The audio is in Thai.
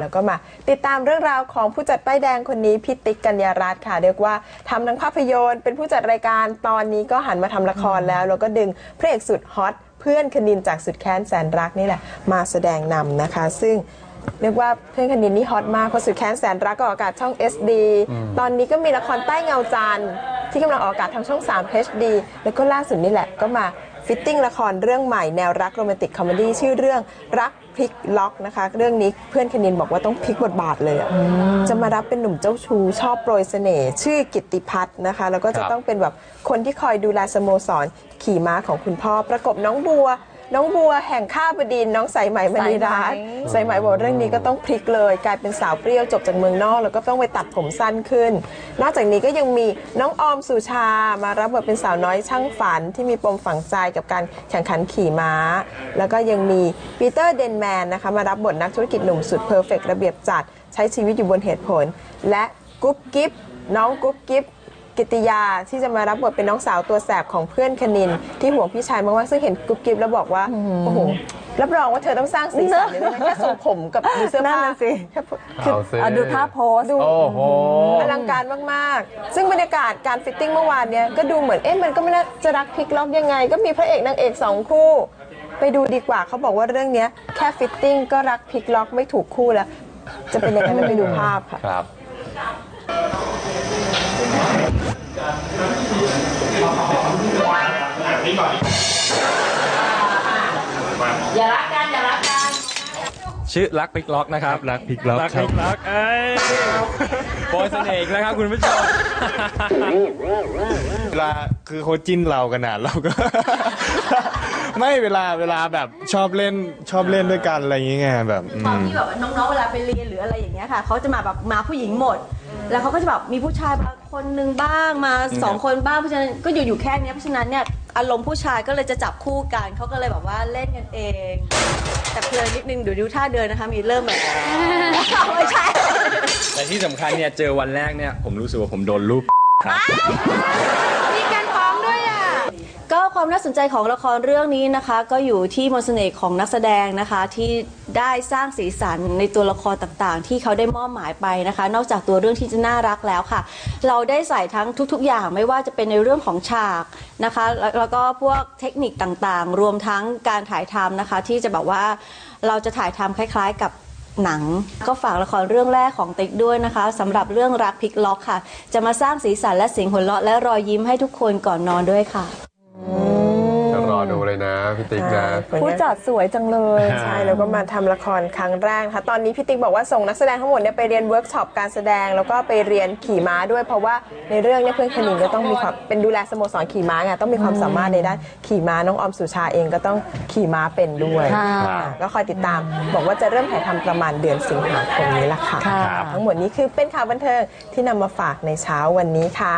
แล้วก็มาติดตามเรื่องราวของผู้จัดป้ายแดงคนนี้พี่ติ๊กกัญญารัตน์ค่ะ เรียกว่าทำทั้งภาพยนตร์ เป็นผู้จัดรายการตอนนี้ก็หันมาทำละครแล้ว แล้วก็ดึงพระเอกสุดฮอตเพื่อนคณินจากสุดแค้นแสนรักนี่แหละมาแสดงนำนะคะ ซึ่งเรียกว่าเพื่อนคณินนี่ฮอตมากเพราะสุดแค้นแสนรักก็ออกอากาศช่อง SD ตอนนี้ก็มีละครใต้เงาจันทร์ที่กำลังออกอากาศทางช่อง 3 HD แล้วก็ล่าสุดนี่แหละก็มา ฟิตติ้งละครเรื่องใหม่แนวรักโรแมนติกคอมเมดี้ชื่อเรื่องรักพลิกล็อกนะคะ เรื่องนี้เพื่อนคณินบอกว่าต้องพลิกบทบาทเลยอะจะมารับเป็นหนุ่มเจ้าชู้ชอบโปรยเสน่ห์ชื่อกิตติพัฒน์นะคะ แล้วก็จะครับ ต้องเป็นแบบคนที่คอยดูแลสโมสรขี่ม้าของคุณพ่อประกบน้องบัว น้องบัวแห่งข้าบดินทร์น้องสายไหมมณีรัตน์สายไหมบอกเรื่องนี้ก็ต้องพลิกเลย กลายเป็นสาวเปรี้ยวจบจากเมืองนอก แล้วก็ต้องไปตัดผมสั้นขึ้น นอกจากนี้ก็ยังมีน้องออมสุชามารับบทเป็นสาวน้อยช่างฝันที่มีปมฝังใจกับการแข่งขันขี่ม้า แล้วก็ยังมีปีเตอร์เดนแมนนะคะมารับบทนักธุรกิจหนุ่มสุดเพอร์เฟกระเบียบจัดใช้ชีวิตอยู่บนเหตุผล และกุ๊บกิ๊บน้องกุ๊บกิ๊บ กิติยาที่จะมารับบทเป็นน้องสาวตัวแสบของเพื่อนคณิน ที่ห่วงพี่ชายมากๆซึ่งเห็นกุ๊บกิ๊บแล้วบอกว่าโอ้โหรับรองว่าเธอต้องสร้างสีสันเลยนะแค่ทรงผมกับดูเสื้อผ้านั่นน่ะสิแค่คือเอาสิเอาดูภาพโพสต์ดู โอ้โห อลังการมากๆ ซึ่งบรรยากาศการฟิตติ้งเมื่อวานเนี้ยก็ดูเหมือน เอ๊ะ มันก็ไม่น่าจะรักพลิกล็อกยังไง ก็มีพระเอกนางเอกสองคู่ ไปดูดีกว่าเขาบอกว่าเรื่องเนี้ยแค่ฟิตติ้งก็รักพลิกล็อกไม่ถูกคู่แล้ว จะเป็นยังไงนั้นไปดูภาพค่ะ ครับ อย่ารักกันอย่ารักกัน ชื่อรักพลิกล็อกนะครับรักพลิกล็อกรักคพรัลิบกล็อกเอ้ยโปรยเสน่ห์อีกแล้วครับคุณผู้ชม เวลาคือเขาจิ้นเรากันอะเราก็ ไม่เวลาเวลาแบบชอบเล่นชอบเล่นด้วยกันอะไรอย่างเงี้ยแบบอืตอนมที่แบบว่าน้องๆ เวลาไปเรียนหรืออะไรอย่างเงี้ยค่ะ เขาจะมาแบบมาผู้หญิงหมด แล้วเขาก็จะแบบมีผู้ชายมาคนหนึ่งบ้างมาสองคนบ้าง เพราะฉะนั้นก็อยู่อยู่แค่เนี้ยเพราะฉะนั้นเนี่ย อารมณ์ผู้ชายก็เลยจะจับคู่กันเขาก็เลยแบบว่าเล่นกันเอง แต่เพลินนิดนึงเดี๋ยวดูท่าเดินนะคะมีเริ่มแบบ ไม่ใช่ แต่ที่สำคัญเนี่ยเจอวันแรกเนี่ยผมรู้สึกว่าผมโดนรูปครับ มีการฟ้องด้วยอะ ก็ความน่าสนใจของละครเรื่องนี้นะคะ ก็อยู่ที่มนต์เสน่ห์ของนักแสดงนะคะที่ได้สร้างสีสันในตัวละครต่างๆ ที่เขาได้มอบหมายไปนะคะ นอกจากตัวเรื่องที่จะน่ารักแล้วค่ะ เราได้ใส่ทั้งทุกๆ อย่างไม่ว่าจะเป็นในเรื่องของฉากนะคะแล้วแล้วก็พวกเทคนิคต่างๆ รวมทั้งการถ่ายทำนะคะ ที่จะแบบว่าเราจะถ่ายทำคล้ายๆกับ หนังก็ฝากละครเรื่องแรกของติ๊กด้วยนะคะสำหรับเรื่องรักพลิกล็อกค่ะ จะมาสร้างสีสันและเสียงหัวเราะและรอยยิ้มให้ทุกคนก่อนนอนด้วยค่ะ นะพี่ติ๊กนะ ผู้จัดสวยจังเลยใช่แล้วก็มาทำละครครั้งแรกนะคะตอนนี้พี่ติ๊กบอกว่าส่งนักแสดงทั้งหมดเนี่ยไปเรียนเวิร์กช็อปการแสดง แล้วก็ไปเรียนขี่ม้าด้วย เพราะว่าในเรื่องเนี่ยเพื่อนคณินก็ต้องมีความเป็นดูแลสโมสรขี่ม้าไงต้องมีความสามารถในด้านขี่ม้าน้องออมสุชาเองก็ต้องขี่ม้าเป็นด้วยค่ะอ่าก็คอยติดตาม บอกว่าจะเริ่มถ่ายทำประมาณเดือนสิงหาคมนี้ละค่ะค่ะ ทั้งหมดนี้คือเป็นข่าวบันเทิงที่นำมาฝากในเช้าวันนี้ค่ะ